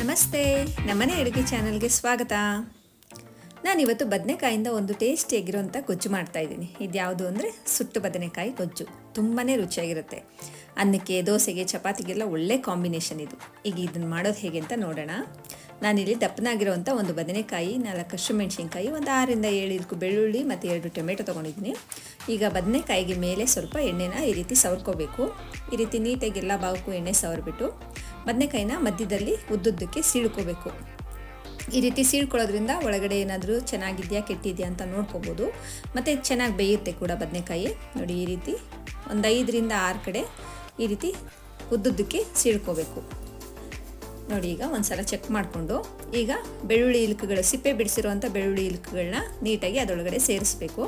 ನಮ್ಮನೆ ಅಡುಗೆ ಚಾನಲ್ಗೆ ಸ್ವಾಗತ. ನಾನಿವತ್ತು ಬದನೆಕಾಯಿಂದ ಒಂದು ಟೇಸ್ಟಿಯಾಗಿರೋಂಥ ಗೊಜ್ಜು ಮಾಡ್ತಾ ಇದ್ದೀನಿ. ಇದ್ಯಾವುದು ಅಂದರೆ ಸುಟ್ಟು ಬದನೆಕಾಯಿ ಗೊಜ್ಜು. ತುಂಬಾ ರುಚಿಯಾಗಿರುತ್ತೆ. ಅನ್ನಕ್ಕೆ, ದೋಸೆಗೆ, ಚಪಾತಿಗೆಲ್ಲ ಒಳ್ಳೆ ಕಾಂಬಿನೇಷನ್ ಇದು. ಈಗ ಇದನ್ನು ಮಾಡೋದು ಹೇಗೆ ಅಂತ ನೋಡೋಣ. ನಾನಿಲ್ಲಿ ದಪ್ಪನಾಗಿರೋವಂಥ ಒಂದು ಬದನೆಕಾಯಿ, ನಾಲ್ಕು ಹಸಿಮೆಣ್ಸಿನ್ಕಾಯಿ ಒಂದು ಆರಿಂದ ಏಳು ಇಲ್ಕು ಬೆಳ್ಳುಳ್ಳಿ ಮತ್ತು ಎರಡು ಟೊಮೆಟೊ ತೊಗೊಂಡಿದ್ದೀನಿ. ಈಗ ಬದನೆಕಾಯಿಗೆ ಮೇಲೆ ಸ್ವಲ್ಪ ಎಣ್ಣೆನ ಈ ರೀತಿ ಸವರ್ಕೋಬೇಕು. ಈ ರೀತಿ ನೀಟಾಗಿ ಎಲ್ಲ ಭಾಗಕ್ಕೂ ಎಣ್ಣೆ ಸವರ್ಬಿಟ್ಟು ಬದನೆಕಾಯಿನ ಮಧ್ಯದಲ್ಲಿ ಉದ್ದುದ್ದಕ್ಕೆ ಸೀಳ್ಕೋಬೇಕು. ಈ ರೀತಿ ಸೀಳ್ಕೊಳ್ಳೋದ್ರಿಂದ ಒಳಗಡೆ ಏನಾದರೂ ಚೆನ್ನಾಗಿದೆಯಾ, ಕೆಟ್ಟಿದೆಯಾ ಅಂತ ನೋಡ್ಕೋಬೋದು. ಮತ್ತು ಚೆನ್ನಾಗಿ ಬೇಯುತ್ತೆ ಕೂಡ ಬದನೆಕಾಯಿ. ನೋಡಿ ಈ ರೀತಿ ಒಂದು ಐದರಿಂದ ಆರು ಕಡೆ ಈ ರೀತಿ ಉದ್ದುದ್ದಕ್ಕೆ ಸೀಳ್ಕೋಬೇಕು. ನೋಡಿ ಈಗ ಒಂದು ಸಲ ಚೆಕ್ ಮಾಡಿಕೊಂಡು ಈಗ ಬೆಳ್ಳುಳ್ಳಿ ಇಲ್ಕುಗಳು, ಸಿಪ್ಪೆ ಬಿಡಿಸಿರುವಂಥ ಬೆಳ್ಳುಳ್ಳಿ ಇಲ್ಕುಗಳನ್ನ ನೀಟಾಗಿ ಅದರೊಳಗಡೆ ಸೇರಿಸ್ಬೇಕು.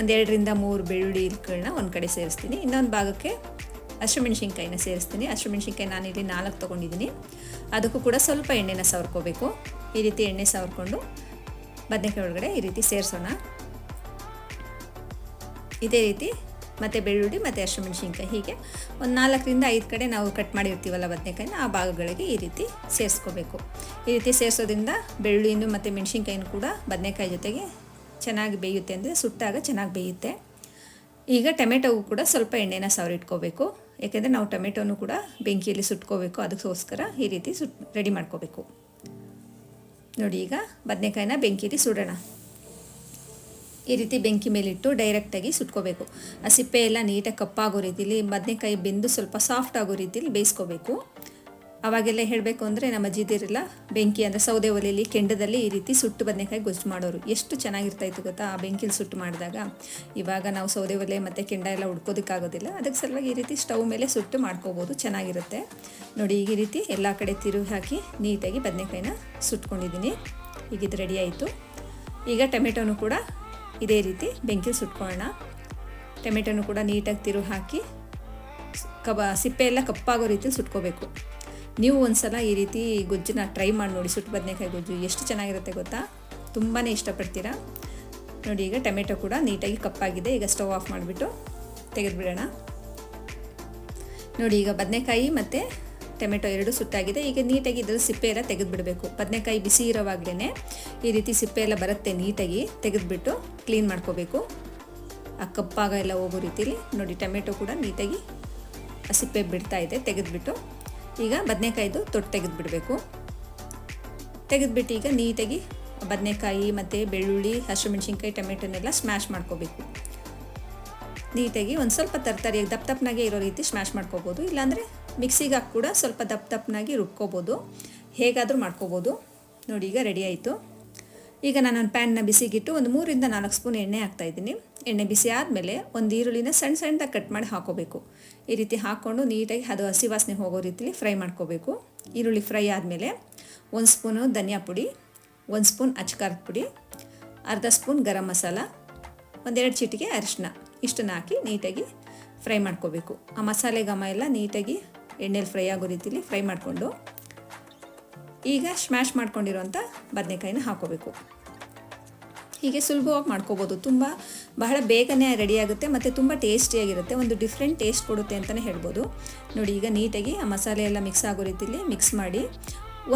ಒಂದೆರಡರಿಂದ ಮೂರು ಬೆಳ್ಳುಳ್ಳಿ ಇಲ್ಕುಗಳನ್ನ ಒಂದು ಕಡೆ ಸೇರಿಸ್ತೀನಿ. ಇನ್ನೊಂದು ಭಾಗಕ್ಕೆ ಹಸಿಮೆಣ್ಸಿನ್ಕಾಯಿನ ಸೇರಿಸ್ತೀನಿ. ಹಸಿಮೆಣ್ಸಿನ್ಕಾಯಿ ನಾನಿಲ್ಲಿ ನಾಲ್ಕು ತೊಗೊಂಡಿದ್ದೀನಿ. ಅದಕ್ಕೂ ಕೂಡ ಸ್ವಲ್ಪ ಎಣ್ಣೆನ ಸವರ್ಕೋಬೇಕು. ಈ ರೀತಿ ಎಣ್ಣೆ ಸವರ್ಕೊಂಡು ಬದನೆಕಾಯಿ ಒಳಗಡೆ ಈ ರೀತಿ ಸೇರಿಸೋಣ. ಇದೇ ರೀತಿ ಮತ್ತು ಬೆಳ್ಳುಳ್ಳಿ ಮತ್ತು ಹಸಿಮೆಣ್ಸಿನ್ಕಾಯಿ ಹೀಗೆ ಒಂದು ನಾಲ್ಕರಿಂದ ಐದು ಕಡೆ ನಾವು ಕಟ್ ಮಾಡಿರ್ತೀವಲ್ಲ ಬದನೆಕಾಯಿನ, ಆ ಭಾಗಗಳಿಗೆ ಈ ರೀತಿ ಸೇರಿಸ್ಕೋಬೇಕು. ಈ ರೀತಿ ಸೇರಿಸೋದ್ರಿಂದ ಬೆಳ್ಳುಳ್ಳಿನೂ ಮತ್ತು ಮೆಣಸಿನ್ಕಾಯಿನೂ ಕೂಡ ಬದನೆಕಾಯಿ ಜೊತೆಗೆ ಚೆನ್ನಾಗಿ ಬೇಯುತ್ತೆ ಅಂದರೆ ಸುಟ್ಟಾಗ ಚೆನ್ನಾಗಿ ಬೇಯುತ್ತೆ. ಈಗ ಟೊಮೆಟೊಗೂ ಕೂಡ ಸ್ವಲ್ಪ ಎಣ್ಣೆನ ಸವರಿಟ್ಕೋಬೇಕು. ಯಾಕೆಂದರೆ ನಾವು ಟೊಮೆಟೊನು ಕೂಡ ಬೆಂಕಿಯಲ್ಲಿ ಸುಟ್ಕೋಬೇಕು, ಅದಕ್ಕೋಸ್ಕರ ಈ ರೀತಿ ಸುಟ್ ರೆಡಿ ಮಾಡ್ಕೋಬೇಕು. ನೋಡಿ ಈಗ ಬದನೆಕಾಯಿನ ಬೆಂಕಿಯಲ್ಲಿ ಸುಡೋಣ. ಈ ರೀತಿ ಬೆಂಕಿ ಮೇಲಿಟ್ಟು ಡೈರೆಕ್ಟಾಗಿ ಸುಟ್ಕೋಬೇಕು. ಆ ಸಿಪ್ಪೆ ಎಲ್ಲ ನೀಟಾಗಿ ಕಪ್ಪಾಗೋ ರೀತಿಲಿ, ಬದನೆಕಾಯಿ ಬೆಂದು ಸ್ವಲ್ಪ ಸಾಫ್ಟ್ ಆಗೋ ರೀತಿಲಿ ಬೇಯಿಸ್ಕೋಬೇಕು. ಅವಾಗೆಲ್ಲ ಹೇಳಬೇಕು ಅಂದರೆ ನಮ್ಮ ಅಜ್ಜಿದಿರೆಲ್ಲ ಬೆಂಕಿ ಅಂದರೆ ಸೌದೆ ಒಲೆಯಲ್ಲಿ ಕೆಂಡದಲ್ಲಿ ಈ ರೀತಿ ಸುಟ್ಟು ಬದನೆಕಾಯಿ ಗೊಜ್ಜು ಮಾಡೋರು. ಎಷ್ಟು ಚೆನ್ನಾಗಿರ್ತಾಯಿತ್ತು ಗೊತ್ತಾ? ಆ ಬೆಂಕಿಲಿ ಸುಟ್ಟು ಮಾಡಿದಾಗ. ಇವಾಗ ನಾವು ಸೌದೆ ಒಲೆ ಮತ್ತು ಕೆಂಡ ಎಲ್ಲ ಉಡ್ಕೋದಕ್ಕಾಗೋದಿಲ್ಲ. ಅದಕ್ಕೆ ಸಲುವಾಗಿ ಈ ರೀತಿ ಸ್ಟವ್ ಮೇಲೆ ಸುಟ್ಟು ಮಾಡ್ಕೋಬೋದು. ಚೆನ್ನಾಗಿರುತ್ತೆ. ನೋಡಿ ಈಗ ಈ ರೀತಿ ಎಲ್ಲ ಕಡೆ ತಿರುಗಿ ಹಾಕಿ ನೀಟಾಗಿ ಬದನೆಕಾಯಿನ ಸುಟ್ಕೊಂಡಿದ್ದೀನಿ. ಈಗ ಇದು ರೆಡಿ ಆಯಿತು. ಈಗ ಟೊಮೆಟೊನು ಕೂಡ ಇದೇ ರೀತಿ ಬೆಂಕಿಲಿ ಸುಟ್ಕೊಳ್ಳೋಣ. ಟೊಮೆಟೊನು ಕೂಡ ನೀಟಾಗಿ ತಿರು ಹಾಕಿ ಕಬ, ಸಿಪ್ಪೆ ಎಲ್ಲ ಕಪ್ಪಾಗೋ ರೀತಿಲಿ ಸುಟ್ಕೋಬೇಕು. ನೀವು ಒಂದು ಸಲ ಈ ರೀತಿ ಗೊಜ್ಜನ್ನ ಟ್ರೈ ಮಾಡಿ ನೋಡಿ, ಸುಟ್ಟು ಬದನೆಕಾಯಿ ಗೊಜ್ಜು ಎಷ್ಟು ಚೆನ್ನಾಗಿರುತ್ತೆ ಗೊತ್ತಾ? ತುಂಬಾ ಇಷ್ಟಪಡ್ತೀರಾ? ನೋಡಿ, ಈಗ ಟೊಮೆಟೊ ಕೂಡ ನೀಟಾಗಿ ಕಪ್ಪಾಗಿದೆ. ಈಗ ಸ್ಟವ್ ಆಫ್ ಮಾಡಿಬಿಟ್ಟು ತೆಗೆದುಬಿಡೋಣ. ನೋಡಿ, ಈಗ ಬದನೆಕಾಯಿ ಮತ್ತು ಟೊಮೆಟೊ ಎರಡು ಸುಟ್ಟಾಗಿದೆ. ಈಗ ನೀಟಾಗಿ ಇದರ ಸಿಪ್ಪೆ ಎಲ್ಲ ತೆಗೆದುಬಿಡಬೇಕು. ಬದನೆಕಾಯಿ ಬಿಸಿ ಇರೋವಾಗಲೇ ಈ ರೀತಿ ಸಿಪ್ಪೆ ಎಲ್ಲ ಬರುತ್ತೆ ನೀಟಾಗಿ ತೆಗೆದುಬಿಟ್ಟು ಕ್ಲೀನ್ ಮಾಡ್ಕೋಬೇಕು. ಆ ಕಪ್ಪಾಗ ಎಲ್ಲ ಹೋಗೋ ರೀತಿಲಿ ನೋಡಿ, ಟೊಮೆಟೊ ಕೂಡ ನೀಟಾಗಿ ಆ ಸಿಪ್ಪೆ ಬಿಡ್ತಾ ಇದೆ, ತೆಗೆದುಬಿಟ್ಟು. ಈಗ ಬದನೆಕಾಯ್ದು ತೊಟ್ಟು ತೆಗೆದುಬಿಡಬೇಕು. ತೆಗೆದುಬಿಟ್ಟು ಈಗ ನೀಟಾಗಿ ಬದನೆಕಾಯಿ ಮತ್ತು ಬೆಳ್ಳುಳ್ಳಿ ಹಸಿಮೆಣ್ಸಿನ್ಕಾಯಿ ಟೊಮೆಟೊನೆಲ್ಲ ಸ್ಮ್ಯಾಶ್ ಮಾಡ್ಕೋಬೇಕು. ನೀಟಾಗಿ ಒಂದು ಸ್ವಲ್ಪ ತರಕಾರಿಯಾಗಿ ದಪ್ಪ ದಪ್ಪನಾಗೆ ಇರೋ ರೀತಿ ಸ್ಮ್ಯಾಶ್ ಮಾಡ್ಕೋಬೋದು. ಇಲ್ಲಾಂದರೆ ಮಿಕ್ಸಿಗೆ ಹಾಕಿ ಕೂಡ ಸ್ವಲ್ಪ ದಪ್ಪ ದಪ್ಪನಾಗಿ ರುಬ್ಕೋಬೋದು. ಹೇಗಾದರೂ ಮಾಡ್ಕೋಬೋದು. ನೋಡಿ ಈಗ ರೆಡಿ ಆಯಿತು. ಈಗ ನಾನು ಒಂದು ಪ್ಯಾನ್ನ ಬಿಸಿಗಿಟ್ಟು ಒಂದು ಮೂರಿಂದ ನಾಲ್ಕು ಸ್ಪೂನ್ ಎಣ್ಣೆ ಹಾಕ್ತಾಯಿದ್ದೀನಿ ಎಣ್ಣೆ ಬಿಸಿ ಆದಮೇಲೆ ಒಂದು ಈರುಳ್ಳಿನ ಸಣ್ಣ ಸಣ್ಣದಾಗಿ ಕಟ್ ಮಾಡಿ ಹಾಕೋಬೇಕು. ಈ ರೀತಿ ಹಾಕ್ಕೊಂಡು ನೀಟಾಗಿ ಅದು ಹಸಿ ವಾಸನೆ ಹೋಗೋ ರೀತಿಲಿ ಫ್ರೈ ಮಾಡ್ಕೋಬೇಕು. ಈರುಳ್ಳಿ ಫ್ರೈ ಆದಮೇಲೆ ಒಂದು ಸ್ಪೂನು ಧನಿಯಾ ಪುಡಿ, ಒಂದು ಸ್ಪೂನ್ ಅಚ್ಕಾರದ ಪುಡಿ, ಅರ್ಧ ಸ್ಪೂನ್ ಗರಂ ಮಸಾಲ, ಒಂದೆರಡು ಚಿಟಿಕೆ ಅರಿಶಿನ ಇಷ್ಟನ್ನು ಹಾಕಿ ನೀಟಾಗಿ ಫ್ರೈ ಮಾಡ್ಕೋಬೇಕು. ಆ ಮಸಾಲೆ ಘಮ ಎಲ್ಲ ನೀಟಾಗಿ ಎಣ್ಣೆಲಿ ಫ್ರೈ ಆಗೋ ರೀತಿಲಿ ಫ್ರೈ ಮಾಡಿಕೊಂಡು ಈಗ ಸ್ಮ್ಯಾಶ್ ಮಾಡ್ಕೊಂಡಿರೋಂಥ ಬದನೆಕಾಯಿನ ಹಾಕೋಬೇಕು. ಹೀಗೆ ಸುಲಭವಾಗಿ ಮಾಡ್ಕೋಬೋದು. ತುಂಬ ಬಹಳ ಬೇಗನೆ ರೆಡಿಯಾಗುತ್ತೆ ಮತ್ತು ತುಂಬ ಟೇಸ್ಟಿಯಾಗಿರುತ್ತೆ ಒಂದು ಡಿಫ್ರೆಂಟ್ ಟೇಸ್ಟ್ ಕೊಡುತ್ತೆ ಅಂತಲೇ ಹೇಳ್ಬೋದು. ನೋಡಿ, ಈಗ ನೀಟಾಗಿ ಆ ಮಸಾಲೆ ಎಲ್ಲ ಮಿಕ್ಸ್ ಆಗೋ ರೀತಿಲಿ ಮಿಕ್ಸ್ ಮಾಡಿ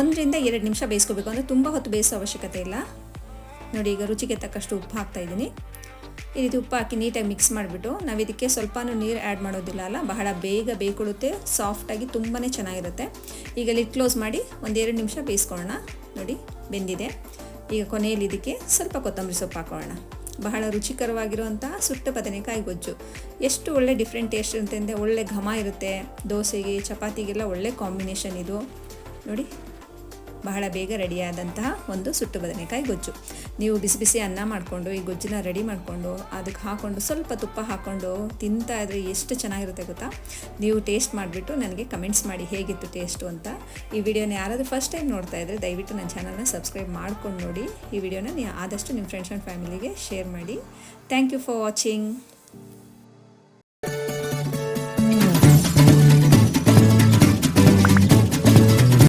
ಒಂದರಿಂದ ಎರಡು ನಿಮಿಷ ಬೇಯಿಸ್ಕೋಬೇಕು. ಅಂದರೆ ತುಂಬ ಹೊತ್ತು ಬೇಯಿಸೋ ಅವಶ್ಯಕತೆ ಇಲ್ಲ. ನೋಡಿ, ಈಗ ರುಚಿಗೆ ತಕ್ಕಷ್ಟು ಉಪ್ಪು ಹಾಕ್ತಾಯಿದ್ದೀನಿ ಈ ರೀತಿ ಉಪ್ಪು ಹಾಕಿ ನೀಟಾಗಿ ಮಿಕ್ಸ್ ಮಾಡಿಬಿಟ್ಟು ನಾವು ಇದಕ್ಕೆ ಸ್ವಲ್ಪನೂ ನೀರು ಆ್ಯಡ್ ಮಾಡೋದಿಲ್ಲ ಅಲ್ಲ? ಬಹಳ ಬೇಗ ಬೇಯ್ಕೊಳ್ಳುತ್ತೆ ಸಾಫ್ಟಾಗಿ ತುಂಬಾ ಚೆನ್ನಾಗಿರುತ್ತೆ. ಈಗ ಲಿಡ್ ಕ್ಲೋಸ್ ಮಾಡಿ ಒಂದೆರಡು ನಿಮಿಷ ಬೇಯಿಸ್ಕೊಳ್ಳೋಣ. ನೋಡಿ, ಬೆಂದಿದೆ. ಈಗ ಕೊನೆಯಲ್ಲಿ ಇದಕ್ಕೆ ಸ್ವಲ್ಪ ಕೊತ್ತಂಬರಿ ಸೊಪ್ಪು ಹಾಕೋಣ. ಬಹಳ ರುಚಿಕರವಾಗಿರುವಂತಹ ಸುಟ್ಟ ಬದನೆಕಾಯಿ ಗೊಜ್ಜು. ಎಷ್ಟು ಒಳ್ಳೆ ಡಿಫ್ರೆಂಟ್ ಟೇಸ್ಟ್ ಇರುತ್ತೆ ಅಂದರೆ ಒಳ್ಳೆ ಘಮ ಇರುತ್ತೆ. ದೋಸೆಗೆ, ಚಪಾತಿಗೆಲ್ಲ ಒಳ್ಳೆ ಕಾಂಬಿನೇಷನ್ ಇದು. ನೋಡಿ ಬಹಳ ಬೇಗ ರೆಡಿಯಾದಂತಹ ಒಂದು ಸುಟ್ಟು ಬದನೆಕಾಯಿ ಗೊಜ್ಜು. ನೀವು ಬಿಸಿ ಬಿಸಿ ಅನ್ನ ಮಾಡಿಕೊಂಡು, ಈ ಗೊಜ್ಜನ್ನ ರೆಡಿ ಮಾಡಿಕೊಂಡು, ಅದಕ್ಕೆ ಹಾಕ್ಕೊಂಡು ಸ್ವಲ್ಪ ತುಪ್ಪ ಹಾಕ್ಕೊಂಡು ತಿಂತಾ ಇದ್ರೆ ಎಷ್ಟು ಚೆನ್ನಾಗಿರುತ್ತೆ ಗೊತ್ತಾ? ನೀವು ಟೇಸ್ಟ್ ಮಾಡಿಬಿಟ್ಟು ನನಗೆ ಕಮೆಂಟ್ಸ್ ಮಾಡಿ ಹೇಗಿತ್ತು ಟೇಸ್ಟು ಅಂತ. ಈ ವಿಡಿಯೋನ ಯಾರಾದರೂ ಫಸ್ಟ್ ಟೈಮ್ ನೋಡ್ತಾ ಇದ್ದರೆ ದಯವಿಟ್ಟು ನನ್ನ ಚಾನಲ್ನ ಸಬ್ಸ್ಕ್ರೈಬ್ ಮಾಡ್ಕೊಂಡು ನೋಡಿ. ಈ ವಿಡಿಯೋನ ನೀವು ಆದಷ್ಟು ನಿಮ್ಮ ಫ್ರೆಂಡ್ಸ್ ಆ್ಯಂಡ್ ಫ್ಯಾಮಿಲಿಗೆ ಶೇರ್ ಮಾಡಿ. Thank you for watching